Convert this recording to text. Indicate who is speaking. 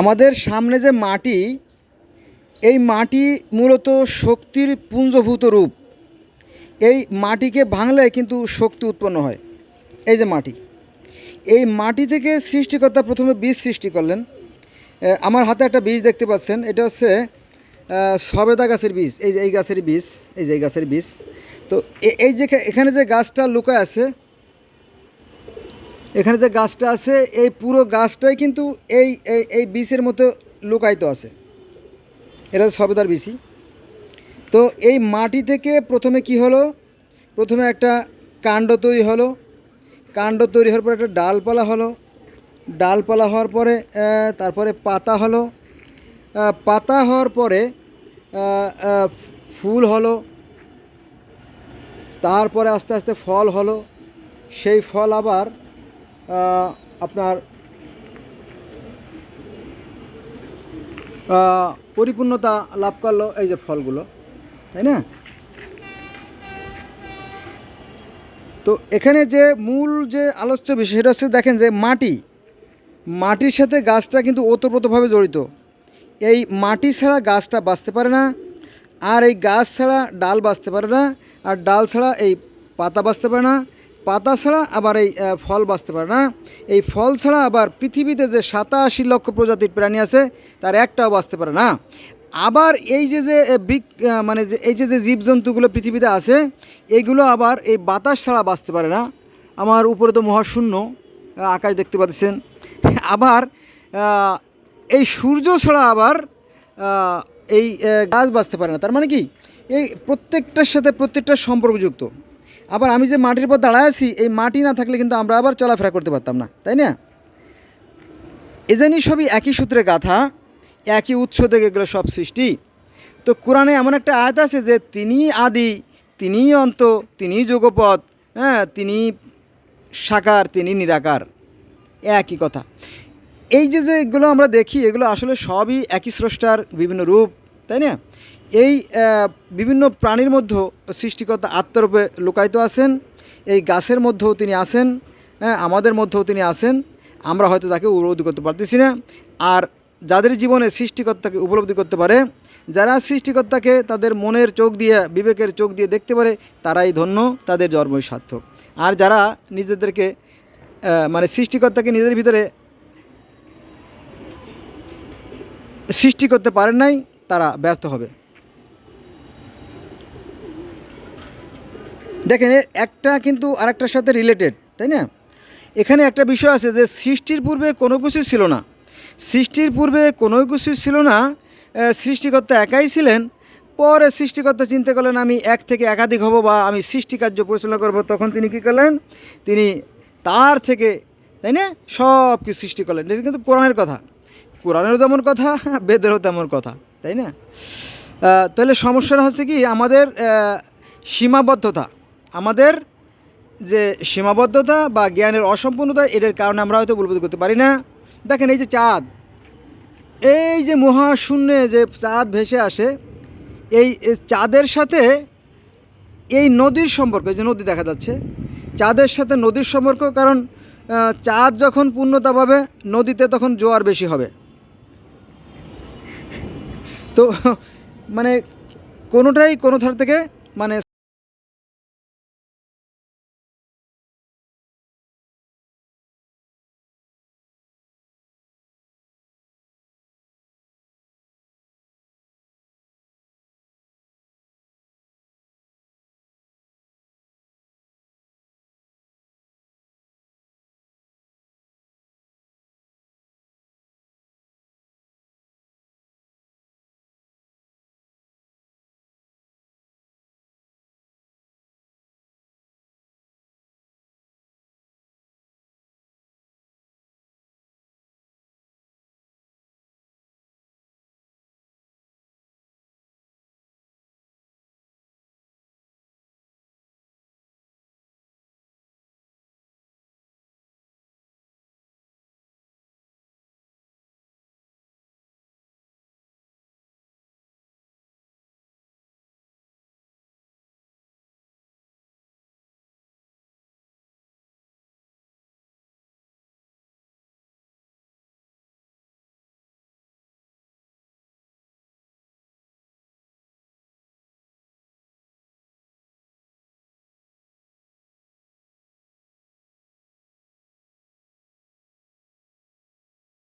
Speaker 1: আমাদের সামনে যে মাটি, এই মাটি মূলত শক্তির পুঞ্জভূত রূপ। এই মাটিকে ভাঙলে কিন্তু শক্তি উৎপন্ন হয়। এই যে মাটি, এই মাটি থেকে সৃষ্টিকর্তা প্রথমে বীজ সৃষ্টি করলেন। আমার হাতে একটা বীজ দেখতে পাচ্ছেন, এটা হচ্ছে সবেদা গাছের বীজ, এই যে এই গাছের বীজ, এই যে এই গাছের বীজ। তো এই যে এখানে যে গাছটা লুকায় আছে এখানে যে গাছটা আছে, এই পুরো গাছটাই কিন্তু এই এই এই বীজের মতো লুকায়িত আছে। এটা সবেদার বিষি তো এই মাটি থেকে প্রথমে কি হলো? প্রথমে একটা কাণ্ড তৈরি হলো। কাণ্ড তৈরি হওয়ার পরে একটা ডালপালা হলো। ডালপালা হওয়ার পরে তারপরে পাতা হলো। পাতা হওয়ার পরে ফুল হলো। তারপরে আস্তে আস্তে ফল হলো। সেই ফল আবার আপনার পরিপূর্ণতা লাভ করল এই যে ফলগুলো, তাই না? তো এখানে যে মূল যে আলোচ্য বিষয় সেটা হচ্ছে দেখেন যে মাটি, মাটির সাথে গাছটা কিন্তু ওতপ্রোতভাবে জড়িত। এই মাটি ছাড়া গাছটা বাঁচতে পারে না, আর এই গাছ ছাড়া ডাল বাঁচতে পারে না, আর ডাল ছাড়া এই পাতা বাঁচতে পারে না পাতা ছাড়া আবার এই ফল বাঁচতে পারে না। এই ফল ছাড়া আবার পৃথিবীতে যে সাতাশি লক্ষ প্রজাতির প্রাণী আছে, তার একটাও বাঁচতে পারে না। আবার এই যে যে বৃক মানে যে, এই যে যে জীবজন্তুগুলো পৃথিবীতে আছে এইগুলো আবার এই বাতাস ছাড়া বাঁচতে পারে না। আমার উপরে তো মহাশূন্য আকাশ দেখতে পাচ্ছেন। আবার এই সূর্য ছাড়া আবার এই গাছ বাঁচতে পারে না। তার মানে কি? এই প্রত্যেকটার সাথে প্রত্যেকটা সম্পর্কযুক্ত। আবার আমি যে মাটির পর দাঁড়ায় আছি, এই মাটি না থাকলে কিন্তু আমরা আবার চলাফেরা করতে পারতাম না, তাই না? এ জানি সবই একই সূত্রে গাথা, একই উৎস থেকে এগুলো সব সৃষ্টি। তো কোরআনে এমন একটা আয়াত আছে যে, তিনি আদি তিনিই অন্ত তিনিই যোগপদ হ্যাঁ তিনি সাকার, তিনি নিরাকার। একই কথা। এই যে যে এগুলো আমরা দেখি, এগুলো আসলে সবই একই স্রষ্টার বিভিন্ন রূপ তাই না? এই বিভিন্ন প্রাণীর মধ্যেও সৃষ্টিকর্তা আত্মারূপে লুকায়িত আছেন। এই গাছের মধ্যেও তিনি আছেন হ্যাঁ আমাদের মধ্যেও তিনি আছেন। আমরা হয়তো তাকে উপলব্ধি করতে পারতেছি না। আর যাদের জীবনে সৃষ্টিকর্তাকে উপলব্ধি করতে পারে, যারা সৃষ্টিকর্তাকে তাদের মনের চোখ দিয়ে, বিবেকের চোখ দিয়ে দেখতে পারে, তারাই ধন্য, তাদের জন্মই সার্থক। আর যারা নিজেদেরকে মানে সৃষ্টিকর্তাকে নিজের ভিতরে সৃষ্টি করতে পারেন নাই তারা ব্যর্থ হবে। দেখেন একটা কিন্তু আরেকটার সাথে রিলেটেড তাই না? এখানে একটা বিষয় আছে যে, সৃষ্টির পূর্বে কোনো কিছুই ছিল না। সৃষ্টির পূর্বে কোনো কিছুই ছিল না। সৃষ্টিকর্তা একাই ছিলেন। পরে সৃষ্টিকর্তা চিন্তা করলেন, আমি এক থেকে একাধিক হব বা আমি সৃষ্টিকার্য পরিচালনা করব। তখন তিনি কী করলেন? তিনি তার থেকে, তাই না? সব কিছু সৃষ্টি করলেন। এটা কিন্তু কোরআনের কথা। কোরআনেরও তেমন কথা, বেদেরও তেমন কথা। তাই না? তাহলে সমস্যাটা হচ্ছে কি, আমাদের সীমাবদ্ধতা। আমাদের যে সীমাবদ্ধতা বা জ্ঞানের অসম্পূর্ণতা, এটার কারণে আমরা হয়তো উপলব্ধি করতে পারি না। দেখেন এই যে চাঁদ। এই যে মহাশূন্যে যে চাঁদ ভেসে আসে, এই চাঁদের সাথে এই নদীর সম্পর্ক যে নদী দেখা যাচ্ছে, চাঁদের সাথে নদীর সম্পর্ক, কারণ চাঁদ যখন পূর্ণতা পাবে, নদীতে তখন জোয়ার বেশি হবে। তো মানে কোনোটাই কোনো ধার থেকে মানে